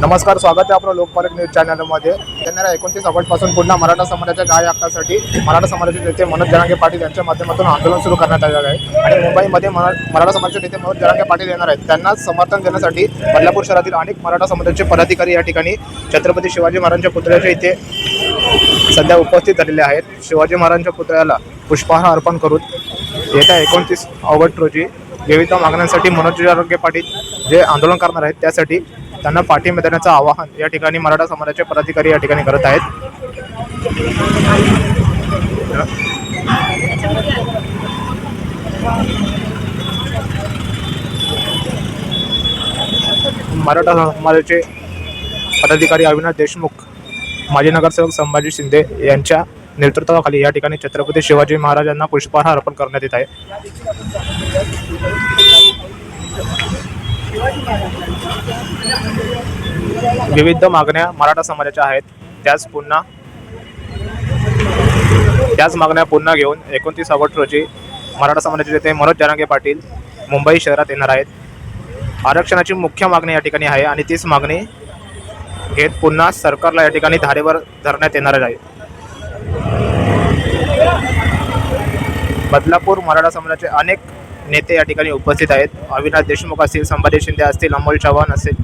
नमस्कार स्वागत आहे आपलं लोकपालक न्यूज चॅनलमध्ये. येणाऱ्या एकोणतीस ऑगस्टपासून पुन्हा मराठा समाजाच्या गाय हक्कासाठी मराठा समाजाचे नेते मनोज जरांगे पाटील यांच्या माध्यमातून आंदोलन सुरू करण्यात आलेलं आहे. आणि मुंबईमध्ये मराठा समाजाचे नेते मनोज जरांगे पाटील येणार आहेत. त्यांना समर्थन देण्यासाठी बदलापूर शहरातील अनेक मराठा समाजाचे पदाधिकारी या ठिकाणी छत्रपती शिवाजी महाराजांच्या पुतळ्याच्या इथे सध्या उपस्थित झालेले आहेत. शिवाजी महाराजांच्या पुतळ्याला पुष्पहार अर्पण करून येत्या एकोणतीस ऑगस्ट रोजी विविध मागण्यांसाठी मनोज जरांगे पाटील जे आंदोलन करणार आहेत त्यासाठी त्यांना पाठिंबा देण्याचं आवाहन या ठिकाणी मराठा समाजाचे पदाधिकारी या ठिकाणी करत आहेत. मराठा समाजाचे पदाधिकारी अविनाश देशमुख माजी नगरसेवक संभाजी शिंदे यांच्या नेतृत्वाखाली या ठिकाणी छत्रपती शिवाजी महाराजांना पुष्पहार अर्पण करण्यात येत आहे. विविध मागण्या मराठा समाजाच्या आहेत. त्याच पुन्हा त्याच मागण्या पुन्हा घेऊन एकोणतीस ऑगस्ट रोजी मराठा समाजाचे नेते मनोज जरांगे पाटील मुंबई शहरात येणार आहेत. आरक्षणाची मुख्य मागणी या ठिकाणी आहे आणि तीच मागणी घेत पुन्हा सरकारला या ठिकाणी धारेवर धरण्यात येणार आहे. बदलापूर मराठा समाजाचे अनेक नेते या ठिकाणी उपस्थित आहेत. अविनाश देशमुख असतील संभाजी शिंदे असतील अमोल चव्हाण असेल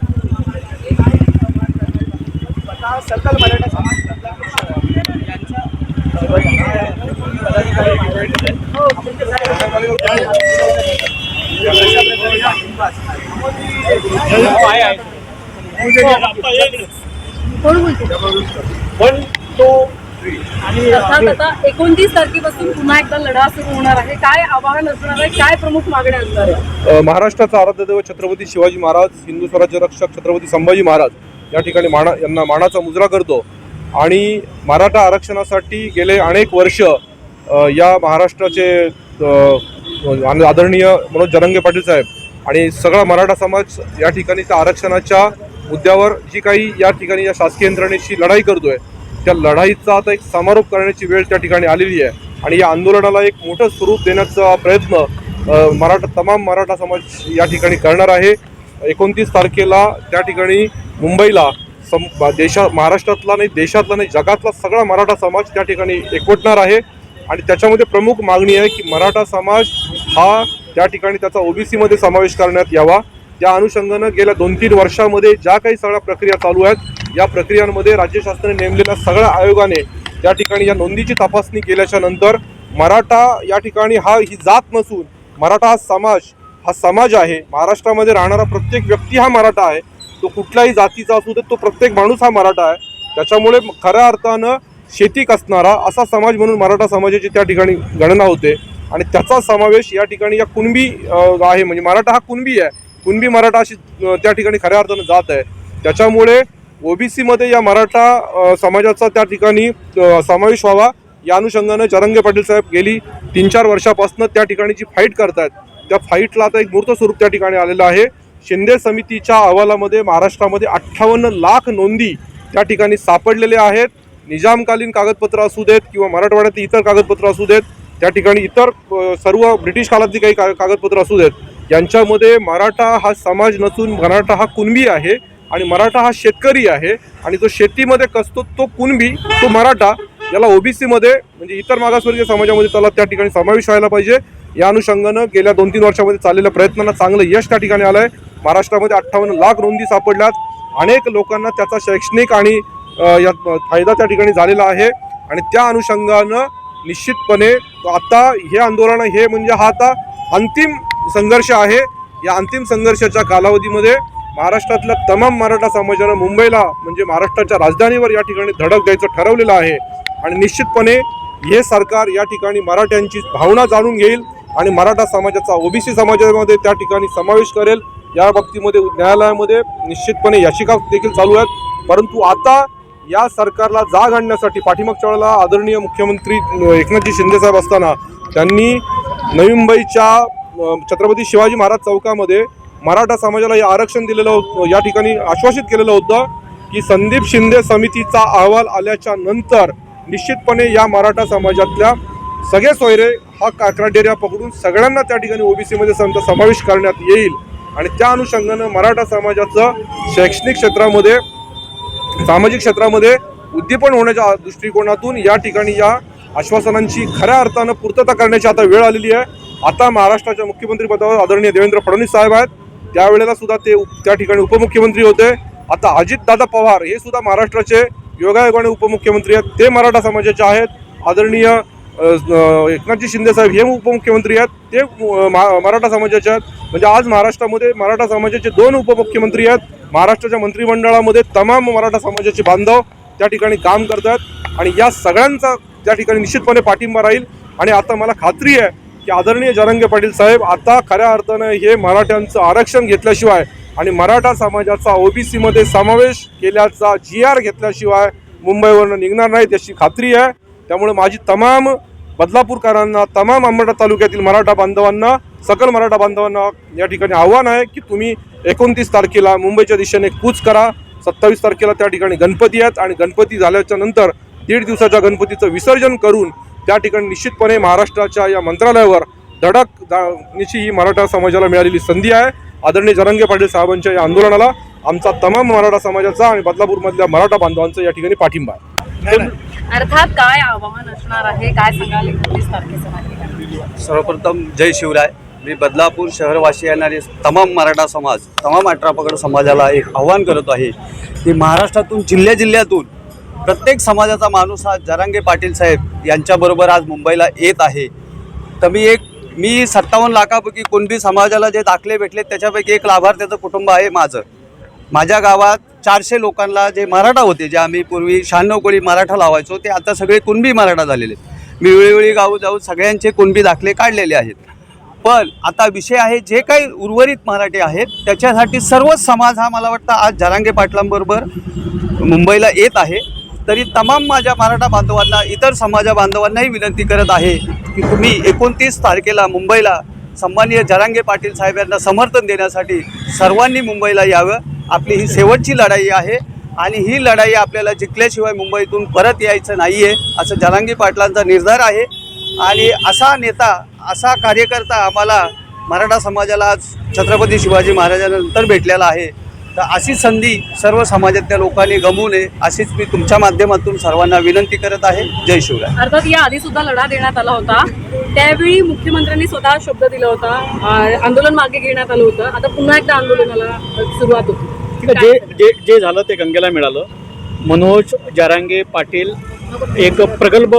कोण बोलतो आणि अर्थात आता एकोणतीस तारखेपासून पुन्हा एकदा लढा सुरू होणार आहे. काय आवाहन असणार आहे? काय प्रमुख मागण्या असणार आहे महाराष्ट्राचा आराध्यदैव छत्रपती शिवाजी महाराज हिंदू स्वराज्य रक्षक छत्रपती संभाजी महाराज या ठिकाणी माना यांना मानाचा मुजरा करतो. आणि मराठा आरक्षणासाठी गेले अनेक वर्ष या महाराष्ट्राचे आदरणीय मनोज जरंगे पाटील साहेब आणि सगळा मराठा समाज या ठिकाणी त्या आरक्षणाच्या मुद्द्यावर जी काही या ठिकाणी या शासकीय यंत्रणेशी लढाई करतोय त्या लढाईचा आता एक समारोप करण्याची वेळ त्या ठिकाणी आलेली आहे. आणि या आंदोलनाला एक मोठं स्वरूप देण्याचा प्रयत्न मराठा तमाम मराठा समाज या ठिकाणी करणार आहे. एकोणतीस तारखेला त्या ठिकाणी मुंबईला सम देशा महाराष्ट्रातला नाही देशातला नाही जगातला सगळा मराठा समाज त्या ठिकाणी एकवटणार आहे. आणि त्याच्यामध्ये प्रमुख मागणी आहे की मराठा समाज हा त्या ठिकाणी त्याचा ओबीसीमध्ये समावेश करण्यात यावा. त्या अनुषंगानं गेल्या दोन तीन वर्षामध्ये ज्या काही सगळ्या प्रक्रिया चालू आहेत या प्रक्रियांमध्ये राज्य शासनाने नेमलेल्या सगळ्या आयोगाने त्या ठिकाणी या नोंदीची तपासणी केल्याच्यानंतर मराठा या ठिकाणी हा ही जात नसून मराठा हा समाज हा समाज आहे. महाराष्ट्रामध्ये राहणारा प्रत्येक व्यक्ती हा मराठा आहे. तो कुठल्याही जातीचा असू दे तो प्रत्येक माणूस हा मराठा आहे. त्याच्यामुळे खऱ्या अर्थानं शेती असणारा असा समाज म्हणून मराठा समाजाची त्या ठिकाणी गणना होते. आणि त्याचा समावेश या ठिकाणी या कुणबी आहे. म्हणजे मराठा हा कुणबी आहे. कुणबी मराठा अशी त्या ठिकाणी खऱ्या अर्थानं जात आहे. त्याच्यामुळे ओबीसीमध्ये या मराठा समाजाचा त्या ठिकाणी समावेश व्हावा. या अनुषंगानं चरंगे पाटील साहेब गेली तीन चार वर्षापासून त्या ठिकाणी जी फाईट करतायत. त्या फाईटला आता एक मूर्त स्वरूप त्या ठिकाणी आलेलं आहे. शिंदे समितीच्या अहवालामध्ये महाराष्ट्रामध्ये अठ्ठावन्न लाख नोंदी त्या ठिकाणी सापडलेल्या आहेत. निजामकालीन कागदपत्र असू देत किंवा मराठवाड्यातील इतर कागदपत्र असू देत त्या ठिकाणी इतर सर्व ब्रिटिश काळातली काही का कागदपत्र असू देत यांच्यामध्ये मराठा हा समाज नसून मराठा हा कुणबी आहे. आणि मराठा हा शेतकरी आहे आणि जो शेतीमध्ये कसतो तो कुणबी तो मराठा याला ओबीसीमध्ये म्हणजे इतर मागासवर्गीय समाजामध्ये त्याला त्या ठिकाणी समावेश व्हायला पाहिजे. या अनुषंगानं गेल्या दोन तीन वर्षामध्ये चाललेल्या प्रयत्नांना चांगलं यश त्या ठिकाणी आलं आहे महाराष्ट्रामध्ये अठ्ठावन्न लाख नोंदी सापडल्यात. अनेक लोकांना त्याचा शैक्षणिक आणि यात फायदा त्या ठिकाणी झालेला आहे. आणि त्या अनुषंगानं निश्चितपणे आता हे आंदोलन हे म्हणजे हा आता अंतिम संघर्ष आहे. या अंतिम संघर्षाच्या कालावधीमध्ये महाराष्ट्रातल्या तमाम मराठा समाजानं मुंबईला म्हणजे महाराष्ट्राच्या राजधानीवर या ठिकाणी धडक द्यायचं ठरवलेलं आहे. आणि निश्चितपणे हे सरकार या ठिकाणी मराठ्यांची भावना जाणून घेईल आणि मराठा समाजाचा ओबीसी समाजामध्ये त्या ठिकाणी समावेश करेल. या बाबतीमध्ये न्यायालयामध्ये निश्चितपणे याचिका देखील चालू आहेत. परंतु आता या सरकारला जाग आणण्यासाठी पाठीमागच्या वेळेला आदरणीय मुख्यमंत्री अ, एकनाथजी शिंदेसाहेब असताना त्यांनी नवी मुंबईच्या छत्रपती शिवाजी महाराज चौकामध्ये मराठा समाजाला हे आरक्षण दिलेलं होतं या ठिकाणी आश्वासित केलेलं होतं की संदीप शिंदे समितीचा अहवाल आल्याच्यानंतर निश्चितपणे या मराठा समाजातल्या सगळे सोयरे हा काकराडेऱ्या पकडून सगळ्यांना त्या ठिकाणी ओबीसीमध्ये संत समावेश करण्यात येईल. आणि त्या अनुषंगानं मराठा समाजाचं शैक्षणिक क्षेत्रामध्ये सामाजिक क्षेत्रामध्ये उद्दीपन होण्याच्या दृष्टिकोनातून या ठिकाणी या आश्वासनांची खऱ्या अर्थानं पूर्तता करण्याची आता वेळ आलेली आहे. आता महाराष्ट्राच्या मुख्यमंत्री पदावर आदरणीय देवेंद्र फडणवीस साहेब आहेत. त्यावेळेला सुद्धा ते त्या ठिकाणी उपमुख्यमंत्री होते. आता अजितदादा पवार हे सुद्धा महाराष्ट्राचे योगायोगाने उपमुख्यमंत्री आहेत. ते मराठा समाजाचे आहेत. आदरणीय एकनाथजी शिंदे साहेब हे उपमुख्यमंत्री आहेत. ते मराठा समाजाचे आहेत. म्हणजे आज महाराष्ट्रामध्ये मराठा समाजाचे दोन उपमुख्यमंत्री आहेत. महाराष्ट्राच्या मंत्रिमंडळामध्ये तमाम मराठा समाजाचे बांधव त्या ठिकाणी काम करतात आणि या सगळ्यांचा त्या ठिकाणी निश्चितपणे पाठिंबा राहील. आणि आता मला खात्री आहे की आदरणीय जरंगे पाटील साहेब आता खऱ्या अर्थानं हे मराठ्यांचं आरक्षण घेतल्याशिवाय आणि मराठा समाजाचा ओबीसीमध्ये समावेश केल्याचा जी आर घेतल्याशिवाय मुंबईवरनं निघणार नाही त्याची खात्री आहे. त्यामुळे माझी तमाम बदलापूरकरांना तमाम अंबरनाथ तालुक्यातील मराठा बांधवांना सकल मराठा बांधवांना या ठिकाणी आव्हान आहे की तुम्ही एकोणतीस तारखेला मुंबईच्या दिशेने कूच करा. सत्तावीस तारखेला त्या ठिकाणी गणपती आहेत आणि गणपती झाल्याच्यानंतर दीड दिवसाच्या गणपतीचं विसर्जन करून त्या ठिकाणी निश्चितपणे महाराष्ट्राच्या या मंत्रालयावर धडक जाण्याची ही मराठा समाजाला मिळालेली संधी आहे. आदरणीय जरंगे पाटील साहेबांच्या या आंदोलनाला आमचा तमाम मराठा समाजाचा आणि बदलापूरमधल्या मराठा बांधवांचा या ठिकाणी पाठिंबा आहे. अर्थात काय आव्हान असणार आहे? काय सांगाल तारखेचं सर्वप्रथम जय शिवराय. मी बदलापूर शहरवासी येणारे तमाम मराठा समाज तमाम अठरा पगड समाजाला एक आव्हान करत आहे की महाराष्ट्रातून जिल्ह्या जिल्ह्यातून प्रत्येक समाजाचा माणूस हा जरांगे पाटील साहेब यांच्याबरोबर आज मुंबईला येत आहे. तर मी एक मी सत्तावन्न लाखापैकी कुणबी समाजाला जे दाखले भेटले त्याच्यापैकी एक लाभार्थ्याचं कुटुंब आहे माझं. माझ्या गावात चारशे लोकांना जे मराठा होते जे आम्ही पूर्वी शहाण्णव कोळी मराठा लावायचो ते आता सगळे कुणबी मराठा झालेले आहेत. मी वेळोवेळी गाव जाऊन सगळ्यांचे कुणबी दाखले काढलेले आहेत. पण आता विषय आहे जे काही उर्वरित मराठी आहेत त्याच्यासाठी सर्वच समाज हा मला वाटतं आज जरांगे पाटलांबरोबर मुंबईला येत आहे. तरी तमाम माझ्या मराठा बांधवांना इतर समाजा बांधवांनाही विनंती करत आहे की तुम्ही एकोणतीस तारखेला मुंबईला सन्माननीय जरांगे पाटील साहेब यांना समर्थन देण्यासाठी सर्वांनी मुंबईला यावं. आपली ही शेवटची लढाई आहे आणि ही लढाई आपल्याला जिंकल्याशिवाय मुंबईतून परत यायचं नाही आहे असं जरांगे पाटलांचा निर्धार आहे. आणि असा नेता असा कार्यकर्ता आम्हाला मराठा समाजाला आज छत्रपती शिवाजी महाराजांनंतर भेटलेला आहे. तर अशी संधी सर्व समाजातल्या लोकांनी गमवू नये अशीच मी तुमच्या माध्यमातून सर्वांना विनंती करत आहे. जय शिवराय. अर्थात या आधी सुद्धा लढा देण्यात आला होता. त्यावेळी मुख्यमंत्र्यांनी स्वतः शब्द दिला होता. आंदोलन मागे घेण्यात आलं होतं. आता पुन्हा एकदा आंदोलनाला सुरुवात होती. ठीक आहे जे जे जे झालं ते गंगेला मिळालं. मनोज जारांगे पाटील एक प्रगल्भ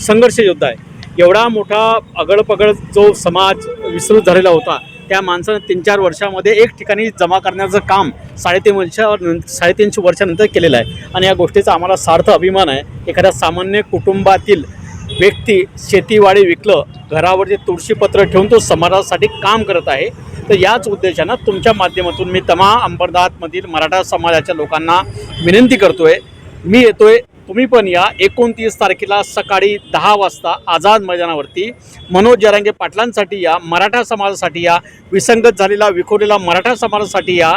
संघर्ष योद्धा आहे. एवढा मोठा अगळपगळ जो समाज विस्तृत झालेला होता त्या माणसानं तीन चार वर्षामध्ये एक ठिकाणी जमा करण्याचं काम साडेतीन वर्षावर साडेतीनशे वर्षानंतर केलेलं आहे. आणि या गोष्टीचा आम्हाला सार्थ अभिमान आहे. एखाद्या सामान्य कुटुंबातील व्यक्ती शेतीवाडी विकलं घरावरती तुळशीपत्र ठेवून तो समाजासाठी काम करत आहे तर याच उद्देशानं तुमच्या माध्यमातून मी तमाम अंबरनाथमधील मराठा समाजाच्या लोकांना विनंती करतो आहे मी येतो आहे तुम्ही पण या. एकोणतीस तारखेला सकाळी दहा वाजता आझाद मैदानावरती मनोज जरांगे पाटलांसाठी या मराठा समाजासाठी या विसंगत झालेला विखुरलेला मराठा समाजासाठी या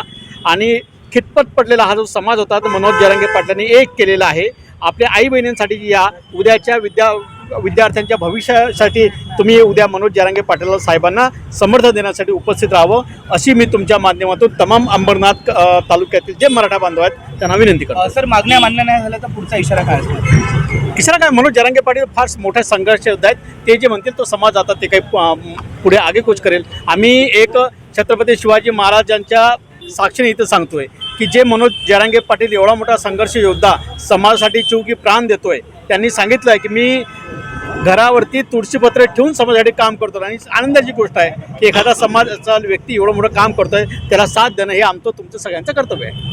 आणि खितपत पडलेला हा जो समाज होता तो मनोज जरांगे पाटलांनी एक केलेला आहे. आपल्या आई बहिणींसाठी या उद्याच्या विद्या विद्यार्थ्यांच्या भविष्यासाठी तुम्ही उद्या मनोज जरांगे पाटील साहेबांना समर्थन देण्यासाठी उपस्थित राहावं अशी मी तुमच्या माध्यमातून तमाम अंबरनाथ तालुक्यातील जे मराठा बांधव आहेत त्यांना विनंती करतो. सर मागण्या मान्य नाही झाल्या तर पुढचा इशारा काय असणार? तिसरा काय? मनोज जरांगे पाटील फार मोठा संघर्ष योद्धा आहेत. ते जे म्हणतील तो समाज आता ते काही पुढे आगेकूच करेल. आम्ही एक छत्रपती शिवाजी महाराजांच्या साक्षीने इथं सांगतोय की जे मनोज जरांगे पाटील एवढा मोठा संघर्ष योद्धा समाजासाठी चिवकी प्राण देतोय त्यांनी सांगितलं की मी घरावरती तुळशीपत्र ठेवून समाजासाठी काम करतो आणि आनंदाची गोष्ट आहे की एखादा समाजाचा व्यक्ती एवढं मोठं काम करतोय त्याला साथ देणं हे आमचं तुमचं सगळ्यांचं कर्तव्य आहे.